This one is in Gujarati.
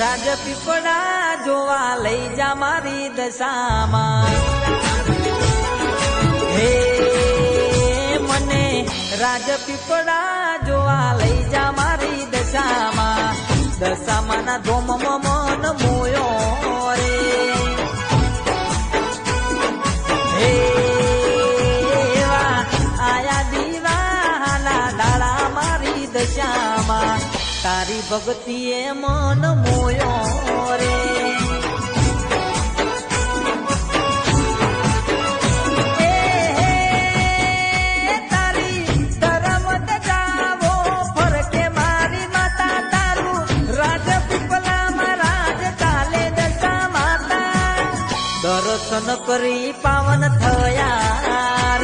રાજપીપળા જોવા લઈ જા મારી દશામાં. હે, મને રાજપીપળા જોવા લઈ જા મારી દશામાં. દશામાં ના ધોમ મન મોયો રે. આયા દીવાના દાડા મારી દશામાં. તારી ભક્તિએ મન મોયો રે. દર્શન કરી પાવન થયા